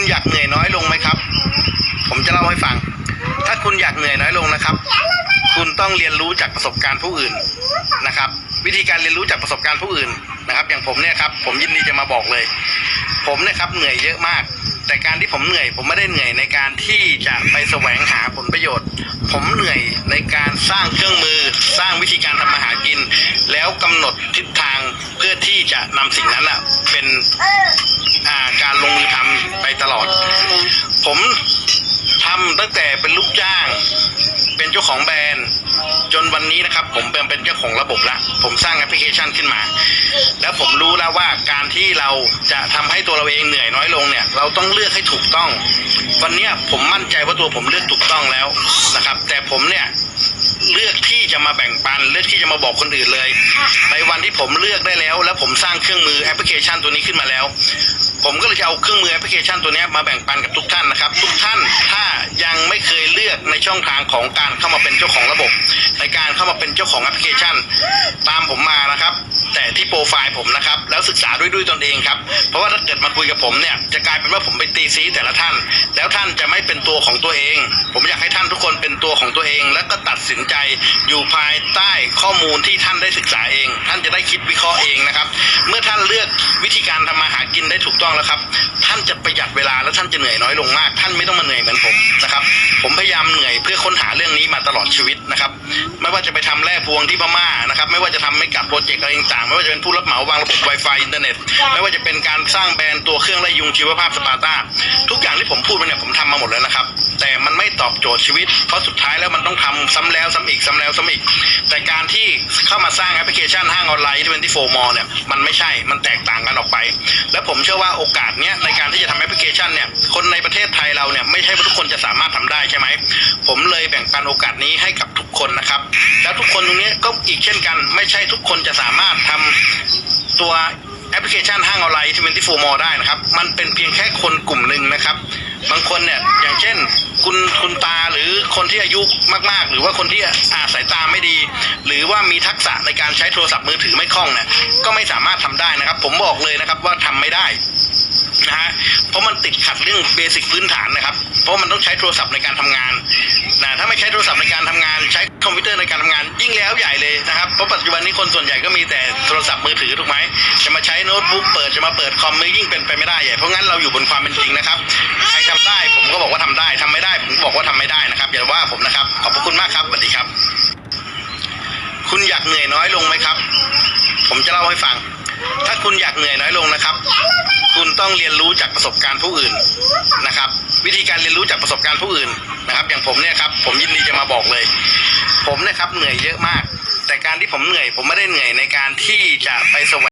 คุณอยากเหนื่อยน้อยลงไหมครับ ผมจะเล่าให้ฟัง ถ้าคุณอยากเหนื่อยน้อยลงนะครับ คุณต้องเรียนรู้จากประสบการณ์ผู้อื่นนะครับ วิธีการเรียนรู้จากประสบการณ์ผู้อื่นนะครับ อย่างผมเนี่ยครับผมยินดีจะมาบอกเลย ผมเนี่ยครับเหนื่อยเยอะมาก แต่การที่ผมเหนื่อย ผมไม่ได้เหนื่อยในการที่จะไปแสวงหาผลประโยชน์ ผมเหนื่อยในการสร้างเครื่องมือ สร้างวิธีการทำมาหากิน แล้วกำหนดทิศทางเพื่อที่จะนำสิ่งนั้นอะเป็น วันนี้นะครับผมเป็นเป็นเจ้าของระบบละผมสร้างแอปพลิเคชันขึ้นมา แล้วผมรู้แล้วว่าการที่เราจะทำให้ตัวเราเองเหนื่อยน้อยลงเนี่ย เราต้องเลือกให้ถูกต้อง วันเนี้ยผมมั่นใจว่าตัวผมเลือกถูกต้องแล้วนะครับ แต่ผมเนี่ยเลือกที่จะมาแบ่งปัน เลือกที่จะมาบอกคนอื่นเลย ในวันที่ผมเลือกได้แล้ว แล้วผมสร้างเครื่องมือแอปพลิเคชันตัวนี้ขึ้นมาแล้ว ผมก็เลยจะเอาเครื่องมือแอปพลิเคชันตัวเนี้ยมาแบ่งปันกับทุกท่านนะครับ ทุกท่านถ้ายังไม่เคยเลือกในช่องทางของการเข้ามาเป็นเจ้าของระบบ ในการเข้ามาเป็นเจ้าของแอปพลิเคชัน ตามผมมานะครับ แต่ที่โปรไฟล์ผมนะครับ แล้วศึกษาด้วยด้วยตนเองครับ เพราะว่าถ้าเกิดมาคุยกับผมเนี่ย จะกลายเป็นว่าผมไปตีซีแต่ละท่าน แล้วท่านจะ ไม่เป็นตัวของตัวเอง ผมอยากให้ท่านทุกคนเป็นตัวของตัวเอง แล้วก็ตัดสินใจอยู่ภายใต้ข้อมูลที่ท่านได้ศึกษาเอง ท่านจะได้คิดวิเคราะห์เองนะครับ เมื่อท่านเลือกวิธีการทำมาหากินได้ถูกต้องแล้วครับ ท่านจะประหยัดเวลาและท่านจะเหนื่อยน้อยลงมาก ท่านไม่ต้องมาเหนื่อยเหมือนผมนะครับ ผมพยายามเหนื่อยเพื่อค้นหาเรื่องนี้มาตลอดชีวิตนะครับไม่ว่าจะไปทำแร่พวงที่พม่านะครับไม่ว่าจะทำไม่กับโปรเจกต์อะไรต่างๆไม่ว่าจะเป็นผู้รับเหมาวางระบบ Wi-Fi อินเทอร์เน็ตไม่ว่าจะเป็นการสร้างแบรนด์ตัวเครื่องไล่ยุงชีวภาพสปาร์ตาทุกอย่างที่ผมพูดไปเนี่ยผมทำมาหมดแล้วนะครับ แต่มันไม่ตอบโจทย์ชีวิต เพราะสุดท้ายแล้วมันต้องทำซ้ำแล้วซ้ำอีกซ้ำแล้วซ้ำอีก แต่การที่เข้ามาสร้างแอปพลิเคชันห้างออนไลน์ที่เป็นที่โฟมเนี่ยมันไม่ใช่มันแตกต่างกันออกไป และผมเชื่อว่าโอกาสเนี้ยในการที่จะทำแอปพลิเคชันเนี่ยคนในประเทศไทยเราเนี่ยไม่ใช่ทุกคนจะสามารถทำได้ใช่ไหมผมเลยแบ่งปันโอกาสนี้ให้กับทุกคนนะครับ แล้วทุกคนตรงนี้ก็อีกเช่นกัน ไม่ใช่ทุกคนจะสามารถทำตัว แอปพลิเคชันห้างออนไลน์ที่เป็นที่ฟูมอได้นะครับ มันเป็นเพียงแค่คนกลุ่มหนึ่งนะครับ บางคนเนี่ยอย่างเช่น คุณคุณตาหรือคนที่อายุมาก ๆ หรือว่าคนที่อาสายตาไม่ดี หรือว่ามีทักษะในการใช้โทรศัพท์มือถือไม่คล่องเนี่ยก็ไม่สามารถทำได้นะครับ ผมบอกเลยนะครับว่าทำไม่ได้นะฮะเพราะมันติดขัดเรื่องเบสิกพื้นฐานนะครับ เพราะมันต้องใช้โทรศัพท์ในการทำงานนะถ้าไม่ใช้โทรศัพท์ในการทำงาน ใช้คอมพิวเตอร์ในการทำงานยิ่งแล้วใหญ่เลยนะครับเพราะปัจจุบันนี้คนส่วนใหญ่ก็มีแต่โทรศัพท์มือถือถูกไหมใช้ โน้ตบุ๊กเปิดจะมาเปิดคอมมือยิ่งเป็นไปไม่ได้ใหญ่เพราะงั้นเราอยู่บนความเป็นจริงนะครับใครทำได้ผมก็บอกว่าทำได้ทำไม่ได้ผมบอกว่าทำไม่ได้นะครับอย่าว่าผมนะครับขอบพระคุณมากครับสวัสดีครับ คุณอยากเหนื่อยน้อยลงไหมครับ ผมจะเล่าให้ฟัง ถ้าคุณอยากเหนื่อยน้อยลงนะครับ คุณต้องเรียนรู้จากประสบการณ์ผู้อื่นนะครับ วิธีการเรียนรู้จากประสบการณ์ผู้อื่นนะครับ อย่างผมเนี่ยครับผมยินดีจะมาบอกเลย ผมนี่ยครับเหนื่อยเยอะมากแต่การที่ผมเหนื่อยผมไม่ได้เหนื่อยในการที่จะไปแสว